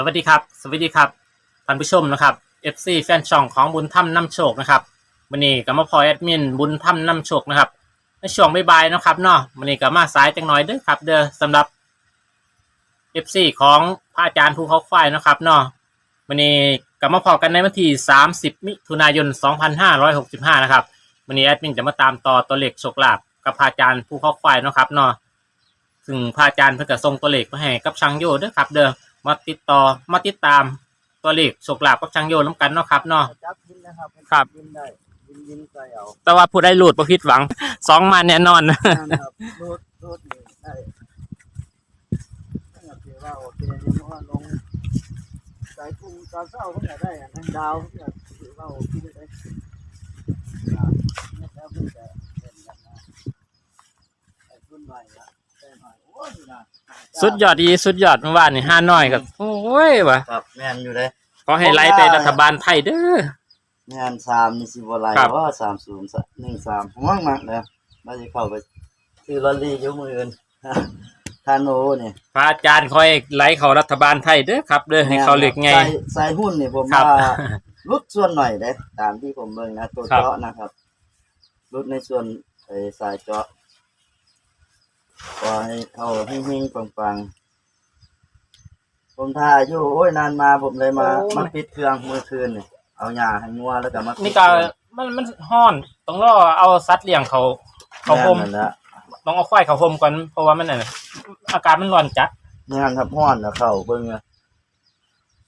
สวัสดีครับ สวัสดีครับท่านผู้ชมนะครับ FC แฟนช่องของบุญถ้ำน้ำโชคนะครับวันนี้ก็มาพอแอดมินบุญถ้ำน้ำโชคนะครับในช่วงบ่ายๆนะครับเนาะวันนี้ก็มาสายจังหน่อยเด้อครับ เด้อสำหรับ FC ของพระอาจารย์ภูเขาควายนะครับเนาะวันนี้ก็มาพอกันในวันที่ 30 มิถุนายน 2565 นะครับวันนี้แอดมินจะมาตามต่อตัวเลขโชคลาภกับพระอาจารย์ภูเขาควายนะครับเนาะซึ่งพระอาจารย์เพิ่นก็ส่งตัวเลขมาให้กับช่างโยเด้อครับ เด้อ มาติดต่อมาติดตามตัวเลขโชคลาภกับช่างโยน้ำกันเนาะครับเนาะ จับยินนะครับครับ ยินได้ยินยินใส่เอาแต่ว่าผู้ได้หลุดบ่ผิดหวัง สองมาแน่นอน นะครับรูดรูดนี่ได้ถ้าเกิดว่าโอเคนี่เพราะว่าลงสายกุ้งตอนเช้าเพิ่งจะได้อันทั้งดาวเพิ่งจะถือว่าโอเคได้อ่าเนี่ยแล้วเพิ่งจะเป็นกันนะไอ้รุ่นใหม่ละได้หน่อยโอ้ยนี่นะ สุดยอดดีสุดยอดเมื่อวานนี่ห้าน้อยก็โอ้ยว่ะครับแม่นอยู่เลยขอให้ไล่ไปรัฐบาลไทยเด้อแม่นสามนี่สิบอะไรครับว่าสามศูนย์หนึ่งสามผมว่างมากเลยมาจะเข้าไปซื้อลอตเตอรี่อยุ่มืออื่นคาโนเนี่ยพระอาจารย์คอยไล่เขารัฐบาลไทยเด้อครับเด้อให้เขาเล็กไงใส่ใส่หุ้นเนี่ยผมครับว่าลดส่วนหน่อยเด้ตามที่ผมเบิ่งนะตัวครับเจาะนะครับลดในส่วนไอ้สายเจาะ ก็ให้เข้าหิ้งๆปังๆผมทาอยู่โอ้ยนานมาผมเลยมามาปิดเครื่องเมื่อคืนนี่เอาหญ้าให้งัวแล้วก็มาปิดนี่ก็มันมันห้อนต้องรอเอาสัตว์เลี้ยงเขาเขาห่มแม่นนั่นแหละต้องเอาควายเขาห่มก่อนเพราะว่ามันน่ะอากาศมันร้อนจัดงานทับห้อนนะเข้าเบิ่งอะ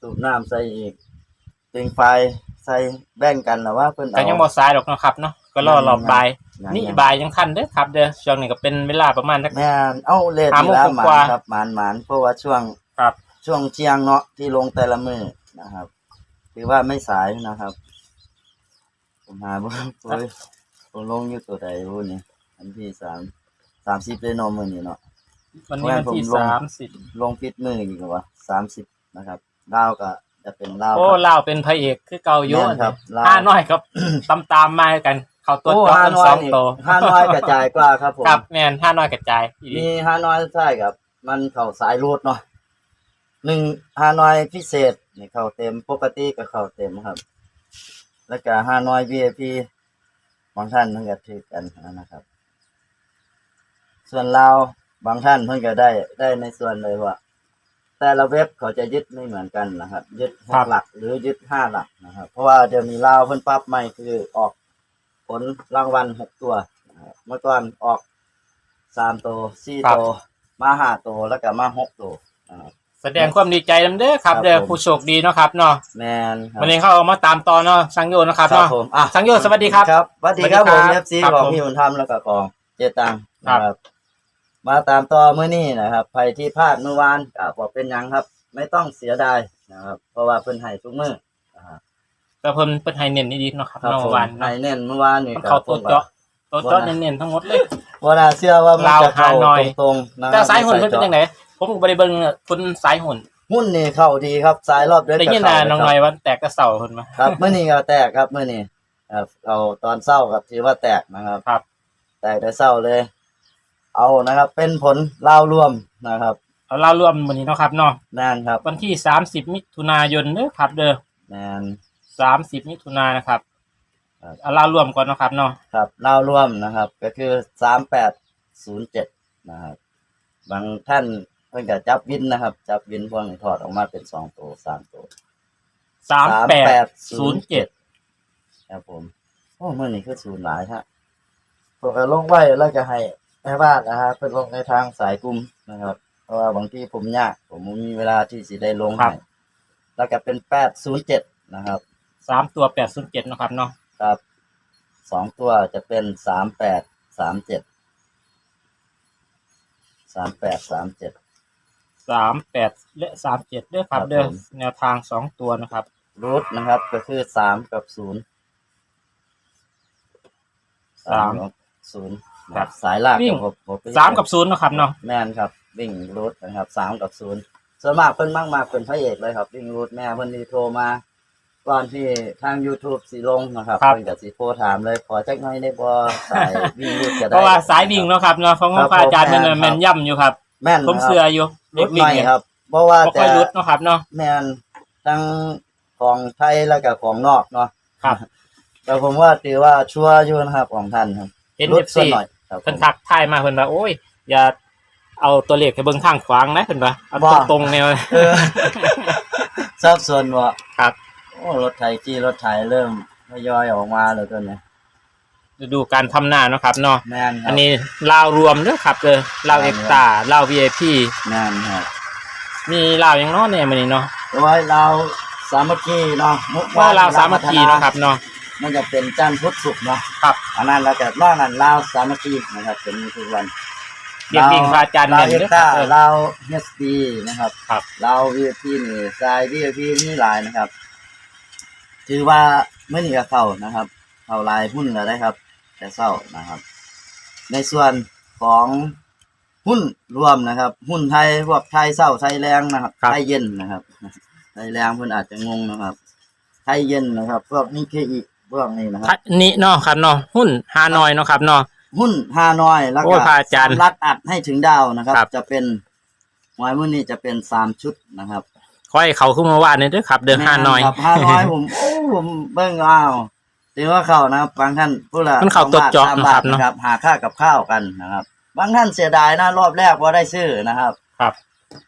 สูบน้ำใส่อีกเต็งไฟใส่แบ่งกันนะว่าเพิ่นก็เอา ยังบ่สายหรอกเนาะครับเนาะก็รอรอบบ่ายยัง นี่ยังบ่ายยังทันเด้อครับ เด้อช่วงนี้ก็เป็นเวลาประมาณสัก แม่นเอ้าเลทหาโมงแล้วหมากว่านครับหมานหมานเพราะว่าช่วงครับ ช่วงเชียงเนาะที่ลงแต่ละมือนะครับถือว่าไม่สายนะครับ ผมหาบ่โอ้ยผมลงอยู่ตัวใดรู้นี่อันที่สามสามสิบเลยเนมมือนี่เนาะวันนี้วันที่ผมลงสามสิบลงปิดมืออีกว่าสามสิบนะครับลาวก็จะเป็นลาวโอ้ครับลาวเป็นพระเอกคือเก่าอยู่แม่นครับลาวห้าน้อยครับตามตามๆมากัน เขาตัวโอ้จอห้ากันน้อสยองนี่โตวห้าน้อยกระจายกว่าครับผมครับแมนห้าน้อยกระจายอีหลีมีห้าน้อยใช่ครับ มันเข้าสายรูดเนาะหนึ่งห้าน้อยพิเศษนี่เข้าเต็มปกติก็เข้าเต็มครับ แล้วก็ห้าน้อย VIP บางท่านเพิ่นก็ถือกันนะครับ ส่วนเราวบางท่านเพิ่นก็ได้ได้ในส่วนเลยว่า แต่ละเว็บเขาจะยึดไม่เหมือนกันนะครับ ยึดหกหลักหรือยึดห้าหลักนะครับ เพราะว่าเดี๋ยวนี้ลาวเพิ่นปรับใหม่คือออก ผลรางวัลหกตัวนะครับเมื่อก่อนออกสามตัวสี่ตัวมาห้าตัวแล้วก็มาหกตัวนะครับ แสดงความดีใจนำเด้อครับครับเด้อผม ผู้โชคดีเนาะครับเนาะแมนครับวันนี้เขาเอามาตามต่อเนาะสังโยนะครับครับเนาะ ผมอะสังโยชน์สวัสดีครับครับสวัสดีครับสผวัมสดีเอครับฟซีครับของผมพี่บุญธรรมแล้วก็ของเจตังครับ นะครับ มาตามต่อเมื่อนี้นะครับใครที่พลาดเมื่อวานก็บอกเป็นหยังครับ ไม่ต้องเสียดายนะครับ เพราะว่าเพิ่นให้ทุกมื้อนะครับ แต่เพิ่นเพิ่นให้เน้นดีๆเนาะครับครับเนาะผมวันให้เนาะเน้นเมื่อวานนี่มันก็เข้าตัวผมก็เจาะตัวเจาะเน้นๆทั้งหมดเลยบ่น่าเชื่อว่ามันลาวจะเข้าหาหน่อย ตรงๆนะครับแต่สายหุ่นเพิ่นเป็นไม่จังไดผมก็บ่ได้เบิ่งคุณสายหุ่นหุ้นนี่เข้าดีครับสายรอบเดือนได้ยินก็น่ะเข้าน้องหน่อยว่าแตกกระเสาเพิ่นมา ครับมื้อนี้ก็แตกครับมื้อนี้ครับเอาตอนเช้าครับถือว่าแตกนะครับ ครับ แตกแต่เช้าเลย เอานะครับ เป็นผลลาวรวมนะครับเอาเล่ารวมวันนี้เนาะครับเนาะแม่นครับวันที่ 30 มิถุนายนเด้อครับเด้อ แม่น 30มิถุนายนนะครับครับ เอาเล่ารวมก่อนเนาะครับเนาะครับลาวรวมนะครับ ก็คือสามแปดศูนย์เจ็ดนะครับ บางท่านเพิ่นก็จับวินนะครับ จับวินพวกนี้ถอดออกมาเป็นสองตัวสามตัว3807ครับผมโอ้เมื่อนี้คือศูนย์หลายฮะพวกก็ลงไว้แล้วก็ให้แม่บ้านนะฮะเพิ่นลงในทางสายกลุ่มนะครับ เพราะว่าบางทีผมยากผมบ่มีเวลาที่สิได้ลงครัให้บแล้วก็เป็นแปดศูนย์เจ็ดนะครับ สามตัว807เนาะครับเนาะครับสองตัวจะเป็นสามแปดสามเจ็ดสามแปดสามเจ็ด38และ37เด้อครับครับเด้อผม แนวทางสองตัวนะครับ รูทนะครับ ก็คือสามกับศูนย์สามกับศูนย์ครับสายลากวิ่งผมผมไปสามกับ0เนาะครับเนาะแม่นครับ วิ่งรูทนะครับสามกับศูนย์ส่วนมากเพิ่นมากมากเป็นพระเอกเลยครับ วิ่งรูทแม่เพิ่นดีโทรมา ก่อนที่ทาง YouTube สีลงนะครับ เพิ่นกับสีโทรถามเลยขอจักหน่อยได้บ่สายวิ่งรูทจะได้ เพราะว่าสายวิ่งเนาะครับเนาะของครับพระอาจารย์ผมมันแม่นครับ แม่นย่ำอยู่ครับ แม่นผมนะครับเสืออยู่รเด็กถวิ่ใหงม่เนี่ยครับเพราะว่าบ่ค่แต่อยรุดเนาะครับเนาะ แมนทั้งของไทยแล้วก็ของนอกเนาะครับ แต่ผมว่าถือว่าชัวร์อยู่นะครับของท่านครับเห็นรุด FC ส่วนหน่อยครับผม เพิ่นทักทายมาเพิ่นว่าโอ้ย อย่าเอาตัวเลขให้เบิ่งทางขวางนะเพิ่นว่าเอาว่าตรงๆแนว เออสับสนว่าครับ โอ้รถไถจี้รถไถเริ่มทยอยออกมาแล้วตัวเนี้ยฤดูการทำหน้าเนาะครับเนาะแม่นครับอันนี้ลาวรวมเด้อครับเด้อลาวครัเอ็บกตาลาว VIP แม่นครับมีลาวอย่างเนาะเนี่ยมื้อนี้เนาะแต่ว่าเราสามัคคีเนาะมุกว่าลาวสามัคคีเนาะครับเนาะมันจะเป็นจันทร์พุธศุกร์เนาะครับ อันนั้นแล้วก็นอกนั้นลาวสามัคคีนะครับเป็นทุกวัน เรียกวิ่งพระอาจารย์ลาแม่วนเอ็เด้กอครัต้าบเด้อลาวเฮสดีนะครับครับลาววีพีนี่ทรายวีพีนี่หลายนะครับ ถือว่าเมื่อนี้ก็เข้านะครับ เข้าลายหุ้นก็ได้ครับ แต่เศร้านะครับ ในส่วนของหุ้นรวมนะครับ หุ้นไทยพวกไทยเศร้าไทยแรงนะครับครับไทยเย็นนะครับไทยแรงเพื่อนอาจจะงงนะครับ ไทยเย็นนะครับพวกนี้คืออีกพวกนี้นะครับนี่เนาะครับเนาะหุ้นฮานอยเนาะครับเนาะหุ้นฮานอยแล้วโอ้ก็ยพระอาจารย์สมรัดอัดให้ถึงดาวนะครับครับ จะเป็นหวยมื้อนี้จะเป็นสามชุดนะครับ ขอให้เขาขึ้นมาว่าเนี่ยเด้อครับ เดินฮานอยครับฮานอยผมโอ้ผมเบิ่งอ้าวถือว่าเข้านะครับบางท่านผู้ละมันเข้าสองตัวเจาะสามนะครับเนอะนะครับหาค่ากับข้าวกันนะครับ บางท่านเสียดายนะรอบแรกว่าได้ซื้อนะครับครับ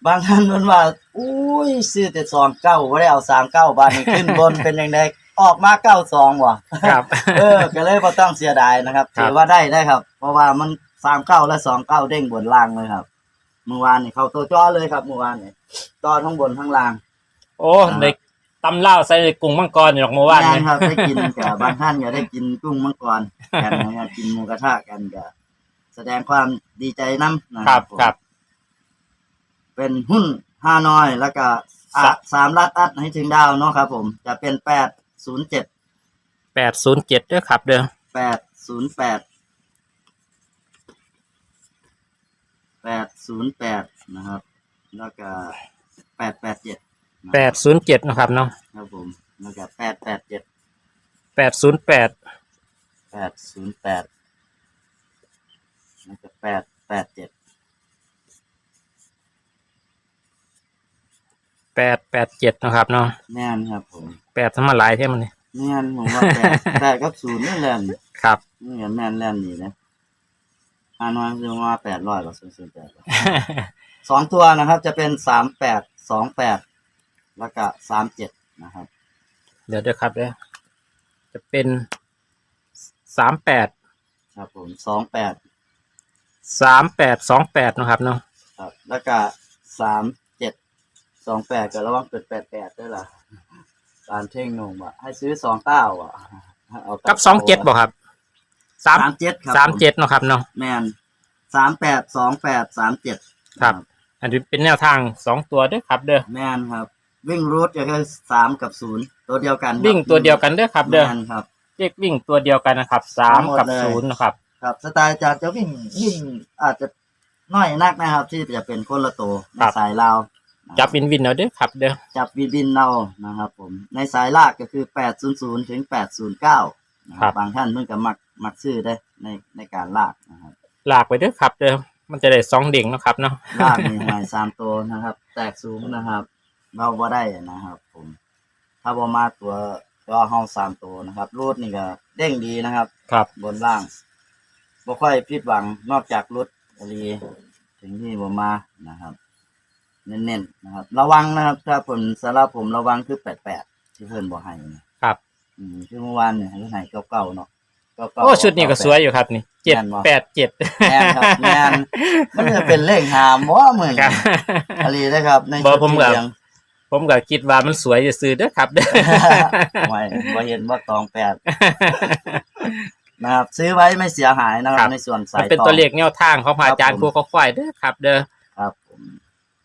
บางท่านมันว่าอุ้ยซื้อแต่สองเก้าว่าได้เอาสามเก้าบาทนี่ขึ้นบนเป็นยังไงออกมาเก้าสองว่ะครับ เออก็เลยพอต้องเสียดายนะครับครับถือว่าได้ได้ครับ เพราะว่ามันสามเก้าและสองเก้าเด้งบนล่างเลยครับเมื่อวานนี่เขาตัวจ้อเลยครับเมื่อวานนี่ จ้อทั้งบนทั้งล่าง โอ้ในตำเล่าวใส่กุ้งมังกรอยู่หรอกเมื่อวานแม่เนี่ยนครับได้กินกับบางท่านก็ได้กินกุ้งมังกรกันนะครับกินหมูกระทะกันก็แสดงความดีใจน้ำนะคครัรับบครับ เป็นหุ้นฮานอยแล้วก็อะสะสามลัดอัดให้ถึงดาวเนาะครับ ผมจะเป็นแปดศูนย์เจ็ดแปดศูนย์เจ็ดเด้อครับเด้อแปดศูนย์แปดแปดศูนย์แปดนะครับ แล้วก็แปดแปดเจ็ดแปดศูนย์เจ็ดนาะครับเนาะครับผมแล้วก็แปดแปดเจ็ดแปดศูนย์แปดแปดศูนย์แปดแล้วก็แปดแปดเจ็ดแปดแปดเจ็ดนาะครับเนาะแน่นครับผมแปดทำมาหลายเท่ามันนี่แน่นผมว่าแปดแปดกับศูนย์นี่แหละครับนี่แน่นแน่นนี่นะฮานอยคือว่าแปดร้อยกว่าศูนย์ศูนย์แปด สองตัวนะครับ จะเป็นสามแปดสองแปดแล้วก็สามเจ็ดนะครับ เดี๋ยวเด้อครับเด้อจะเป็นสามแปดครับผมสองแปดสามแปดสองแปดนาะครับเนาะครับ แล้วก็สามเจ็ดสองแปดก็ระวังเกิดแปดแปดด้วยล่ะการเท่งหนุ่มอะให้ซื้อสองเก้าอะเอากับสองเจ็ดบอกครับสามสามเจ็ดครับสามเจ็ดนาะครับเนาะแมนสามแปดสองแปดสามเจ็ดครับ อันนี้เป็นแนวทางสองตัวเด้อครับ เด้อแมนครับ วิ่งรูทก็คือสามกับศูนย์ตัวเดียวกันครับวิ่งตัวเดียวกันเด้อครับ เด้อแมนครับเรียกวิ่งตัวเดียวกันนะครับสามทั้งหมดกับเลย ศูนย์นะครับ ครับสไตล์จากจะวิ่งวิ่งอาจจะน้อยนักนะครับ ที่จะเป็นคนละตัวในสายลาวจับวินวินเอาเด้อครับ เด้อจับวินวินเรานะครับ ผม ในสายลากก็คือแปดศูนย์ศูนย์ถึงแปดศูนย์เก้าบางท่านเพิ่งกับมักมักซื้อได้ในในการลากนะครับ ลากไปเด้อครับ เด้อ มันจะได้สองเด้งเนาะครับเนาะลากมีหมายสามตัวนะครับ แตกสูงนะครับเราบ่ได้นะครับ ผม ถ้าบ่มาตัวก็เฮาสามตัวนะครับรูดนี่ก็เด้งดีนะครับ ครับ บนล่างบ่ค่อยผิดหวังนอกจากรุดอรีถึงที่บ่มานะครับ เน้นๆนะครับ ระวังนะครับ ถ้าผมสำหรับผมระวังคือแปดแปดที่เพิ่นบ่ให้นะครับ อืมคือเมื่อวานเนี่ยให้ให้เก่าๆเนาะเก่าๆโอ้ชุดนี้ก็สวยอยู่ครับนี่ เจ็ดแม่นบ่แปดเจ็ดแม่นครับแม่นมันจะเป็นเลขหามบ่เหมือนครับอรีนะครับ ในบ่ชุดผมที่ก็เลี้ยงผมก็คิดว่ามันสวยจะซื้อเด้อครับเด้อไม่บ่เห็นว่าตองแปดนะครับซื้อไว้ไม่เสียหายนะคครัรับบในส่วนสามันยเป็นตองตัวเลขแนวทางของพระอาจารย์ครับครูผมเขาควายเด้อครับ เด้อครับผม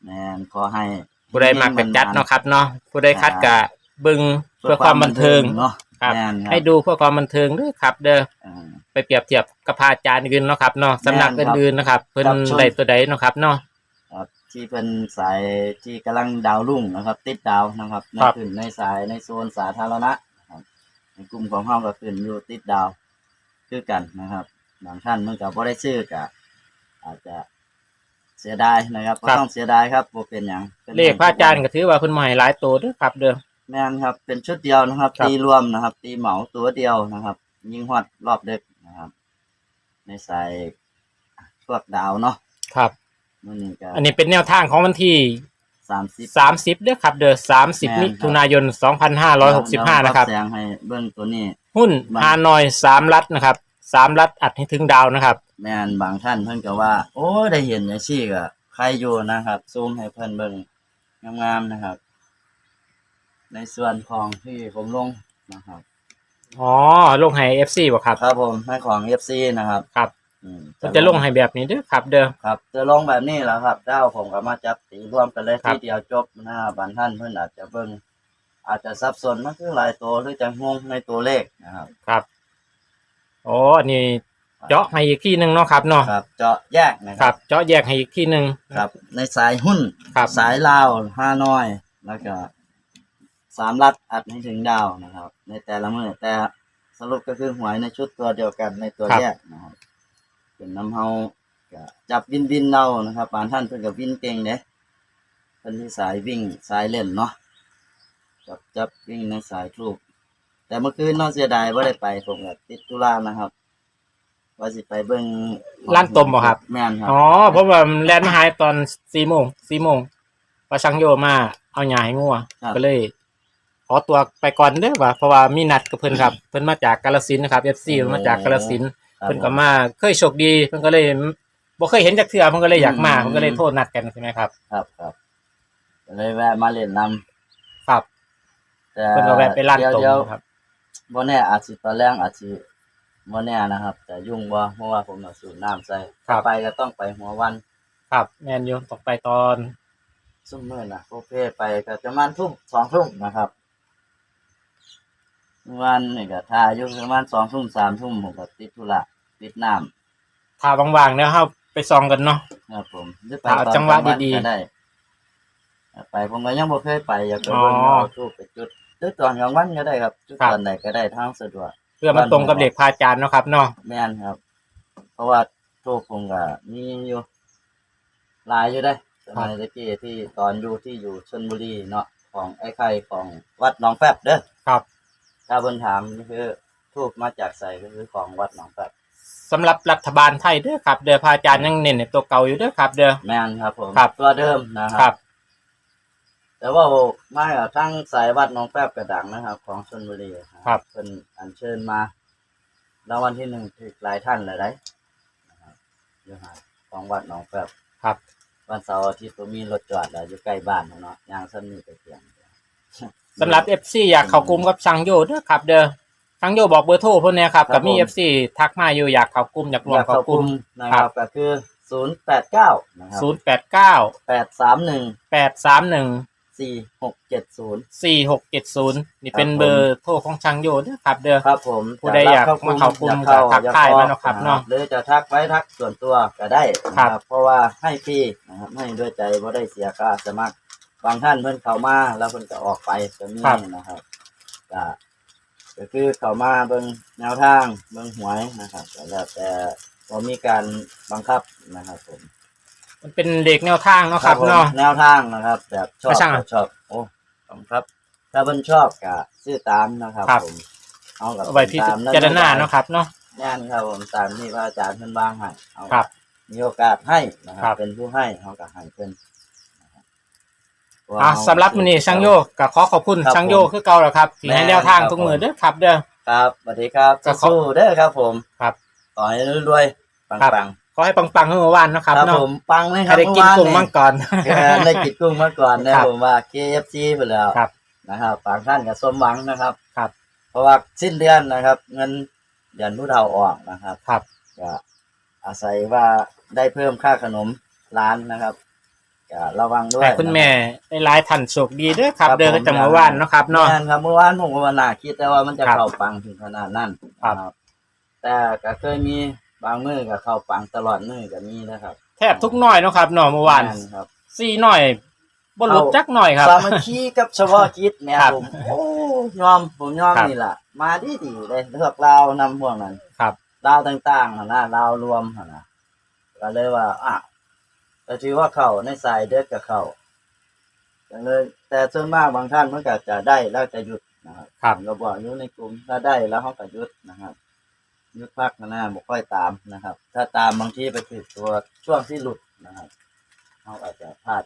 แม่นขอให้ผู้ใดมักเป็นจัดเนาะครับเนาะผู้ใดคัดกะบึงเพื่อความบันเทิงเนาะ ครับ แม่นครับให้ดูเพื่อความบันเทิงเด้อครับ เด้ออ่า ไปเปรียบเทียบกับพระอาจารย์อื่นเนาะครับเนาะสำนักแม่นครับอื่นๆนะครับเพิ่นครับชนได้ตัวใดเนาะครับเนาะ ครับที่เป็นสายที่กำลังดาวรุ่งนะครับ ติดดาวนะครับในครับ ขึ้นในสายในโซนสาธารณะนะครับในกลุ่มของห้องก็ขึ้นอยู่ติดดาวคือกันนะครับบางท่านมันก็บ่ได้ซื้อก็อาจจะเสียดายนะครับก็ครับต้องเสียดายครับบ่เป็นหยังป็นเลขพระอาจารย์ก็ถือว่าเพิ่นมาให้หลายตัวเด้อครับ เด้อ แม่นครับ เป็นชุดเดียวนะครับ ครับ ตีรวมนะครับ ตีเหมาตัวเดียวนะครับ ยิงฮอดรอบเด็กนะครับ ในสายพวกดาวเนาะครับ มื้อนี้ก็อันนี้เป็นแนวทางของวันที่30 30เด้อครับ เด้อ30 มิถุนายน 2565 นะครับเสียงให้เบิ่งตัวนี้ หุ้นมันฮานอย 3 รัฐนะครับ 3 รัฐอัดให้ถึงดาวนะครับ แม่นบางท่านเพิ่นก็ว่า โอ้ได้เห็นจังซี่ก็ใครอยู่นะครับ ซูมให้เพิ่นเบิ่งงามๆนะครับ ในส่วนของที่ผมลงนะครับ อ๋อลงให้ FC บ่ครับ ครับผมให้ของ FC นะครับครับอืมมันจะลงให้แบบนี้เด้อครับ เด้อ ครับ จะลงแบบนี้แหล้วครับเจ้าผมก็มาจับตีรวมกันเลยครับ ทีเดียวจบนะครับบางท่านเพิ่นอาจจะเบิ่งอาจจะสับสนมันคือหลายตัวหรือจะงงในตัวเลขนะครับครับอ๋ออันนี้เจาะให้อีกที่หนึ่งเนาะครับเนาะครับ เจาะแยกนะคครัรับ บ เจาะแยกให้อีกที่หนึ่ง ครับ ในสายหุ้นครับ สายลาวฮานอย แล้วก็ สามรัฐอัดให้ถึงดาวนะครับ ในแต่ละมือแต่สรุปก็คือหวยในชุดตัวเดียวกันในตัวแยกนะครับเป็นน้ำเฮาก็จับวินวินเรานะครับบางท่านเพิ่นก็วินเก่งเด้เพิ่นที่สายวิ่งสายเล่นเนาะจับจับวิ่งในสายคลูกแต่เมื่อคืนเนอกเสียดายว่าได้ไปผมก็ติดธุระนะครับ ว่าสิไปเบิ่งร้านต้มบ่ครับ แม่นครับอ๋อเพราะว่าแลนด์มาหายตอนสี่โมงสี่โมงพระช่างโยมาเอาหยาให้งัวครับก็เลย ขอตัวไปก่อนเด้อว่าเพราะว่ามีนัดกับเพิ่นครับ เพิ่นมาจากกาฬสินธุ์นะครับ FC เพิ่นมาจากกาฬสินธุ์ครับเพิ่นก็มาเคยโชคดีเพิ่นก็เลยบ่เคยเห็นจักเทื่อเพิ่นก็เลยอยากมาอืม เพิ่นก็เลยโทรนัดกันใช่ไหมครับครับครับก็เลยแวะมาเล่นนำครับแต่เพิ่นก็แวะไปร้านเดี๋ยวตรงเดี๋ยวครับบ่แน่อาจสิตอนแรกอาจสิบ่แน่นะครับ แต่ยุ่งบ่เพราะว่าผมเอาสูบน้ำใส่ครับไปก็ต้องไปหัววันครับแมนยูตกไปตอนซุ่มมื้อน่ะโอเคไปก็ประมาณทุ่มสองทุ่มนะครับเมื่อ วันนี่ก็ท่าอยู่ประมาณสองทุ่มสามทุ่มผมก็ติดธุระติดน้ำถ้าว่างๆเนี่ยเฮาไปส่องกันเนาะครับผมหรือไปเอาตอนจังหวะกลาวันดีๆก็ได้ไปผมก็ยังบ่เคยไปอยากไปอ๋อเบิ่งเอาทูบไปจุดหรือตอนกลางวันก็ได้ครับจุดครับ ตอนไหนก็ได้ทางสะดวก เพื่อมาตรงกับเด็กพาจารย์เนาะครับเนาะแม่นครับ เพราะว่าทูบผมก็มีอยู่หลายอยู่ได้สมัยตะกี้ที่ตอนอยู่ที่อยู่ชลบุรีเนาะของไอ้ไข่ของวัดหนองแฟบเด้อ ครับ ถ้าเพิ่นถามนี่คือทูบมาจากไสก็คือของวัดหนองแฟบสำหรับรัฐบาลไทยเด้อครับเด้อพาจารย์ยังเน้นในตัวเก่าอยู่เด้อครับ เด้อ แม่นครับผมครับ ตัวเดิมนะคครัรับ บ แต่ว่ามากับทั้งสายวัดหน้องแป๊บกระดังนะครับ ของชนบุรีนะครับ เป็นอัญเชิญมาแล้ววันที่หนึ่งถึกหลายท่านเลยได้นะครับอยู่หาของวัดหนองแป๊บครับ วันเสาร์อาทิตย์ก็มีรถจอดแล้วอยู่ใกล้บ้านเนาะยางซ้ำนี่ไปเพียง สำหรับ FC อยากเข้ากลุ่มกับช่างโยเด้อครับ เด้อช่างโยบอกเบอร์โทรเพิ่นเนี่ยครับกับมี FC ทักมาอยู่อยากเข้ากลุ่มอยากรวอมยากเข้าเข้ากกลุ่ลุ่มมนะครับก็คือศูนย์แปดเก้านะครับ089แปดสามหนึ่ง831สี่หกเจ็ดศูนย์4670นี่เป็นครับผม เบอร์โทรของช่างโยเด้อครับเด้อ ครับผมผู้ใดอยากมาเข้ากลุ่มก็ทักทายมาเนาะครับเนาะหรือจะทักไว้ทักส่วนตัวก็ได้นะครับ เพราะว่าให้ฟรีนะครับให้ด้วยใจบ่ได้เสียค่าสมัคร บางท่านเพิ่นเข้ามาแล้วเพิ่นก็ออกไปก็มีครับ นะครับก็ก็คือเข้ามาเบิ่งแนวทางเบิ่งหวยนะครับก็แล้วแต่บ่มีการบังคับนะครับผมมันเป็นเด็กแนวทางเนาะครับผมเนาะ แนวทางนะครับ แบบชอบไม่ช่างก็ชอบโอ้ขอบคุณครับ ถ้าเพิ่นชอบก็ซื้อตามนะครับครับ ผมเอากับเอาไว้พิจารณาเนาะครับเนาะงานครับผมตามที่พระอาจารย์เพิ่นวางให้เอาครับมีโอกาสให้นะคครัรับ บ เป็นผู้ให้เขาก็ให้เพิ่นนะครับ อ่าสำหรับมื้อนี้ช่างโยก็ขอขอบคุณครับช่างโยคือเก่าแล้วครับที่ให้แนวทางทุกมื้อเด้อครับ เด้อ ครับสวัสดีครับก็ขอสู้ๆเด้อครับผมครับขอให้รวยๆครับ ปังขอให้ปังๆเมื่อวานเนาะๆครับครับเนาะผมปังเลยคให้รับได้กินเมื่อวากุ้งมังเยก่อนเออได้กินกุ้งมาก่อนนะครับผมว่า KFC ไปแล้วครับนะครับบางท่านก็สมหวังนะครับ ครับ เพราะว่าสิ้นเดือนนะครับ เงินเดือนผู้เฒ่าออกนะครับ ครับ ก็อาศัยว่าได้เพิ่มค่าขนมร้านนะครับ ก็ระวังด้วยให้คุณแม่ได้หลายท่านโชคดีเด้อครับครับเด้อผมก็จังเมื่อวานเนาะครับเนาะเนาะครับเมื่อวานผมก็ว่าน่าคิดแต่ว่ามันจะครับเข้าปังถึงขนาดนั้นครับนะแต่ก็เคยมีบางมือก็เข้าปังตลอดมือก็มีนะครับ แทบทุกหน่อยเนาะครับเนาะเมื่อวานแม่ครับสี่หน่อยบ่หลุดจักหน่อยครับสามัคคีกับเฉพาะกิจเนี่ยครับผมโอ้ยอมผมยอมครับนี่แหละมาดีดีๆเลยเลือกเราวนำพวกนั้น ครับเราต่างๆหั่นนะเรารวมหั่นนะก็เลยว่าอะ แต่ถือว่าเข้าในสายเด็ดกับเข้าอย่างเลยแต่ส่วนมากบางท่านมันก็จะได้แล้วจะหยุดนะครับครับ เราบอกอยู่ในกลุ่มถ้าได้แล้วเขาก็หยุดนะครับหยุดพักนะบ่ค่อยตามนะครับ ถ้าตามบางทีไปถึงตัวช่วงที่หลุดนะครับเขาอาจจะพลาด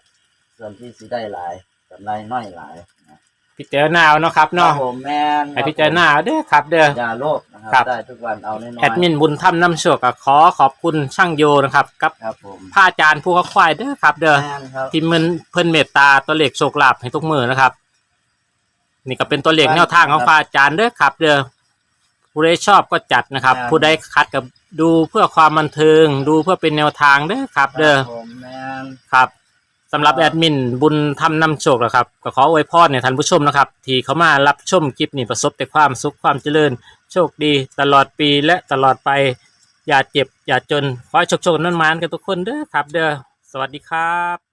ส่วนที่สิได้หลายกำไรน้อยหลายนะพิจารณาเอาเนาะครับครัเนาะบผมแม่นให้พิจารณาเอาเด้อครับเด้ออย่าโลภ นะคครัรับ ได้ทุกวันเอาน้อยๆแอดมินบุญธรรมนำโชคก็ขอขอบคุณช่างโยนะครับกับครับผมพระอาจารย์ผู้เขาควายเด้อครับ เด้อแม่นครับ ที่มันเพิ่นเมตตาตัวเลขโชคลาภให้ทุกมือนะครับ นี่ก็เป็นตัวเลขแนวทางของพระอาจารย์เด้อครับ เด้อผู้ใดชอบก็จัดนะครับ ผู้ใดคัดกับดูเพื่อความบันเทิง ดูเพื่อเป็นแนวทางเด้อครับ เด้อ ครับผมแม่นครับสำหรับแอดมินบุญทำนำโชคนะครับ ก็ขออวยพรเนี่ยท่านผู้ชมนะครับ ที่เขามารับชมคลิปนี้ประสบแต่ความสุขความเจริญ โชคดีตลอดปีและตลอดไป อย่าเจ็บ อย่าจน ขอให้โชคโชคนั้นมานกันทุกคนเด้อครับ เด้อสวัสดีครับ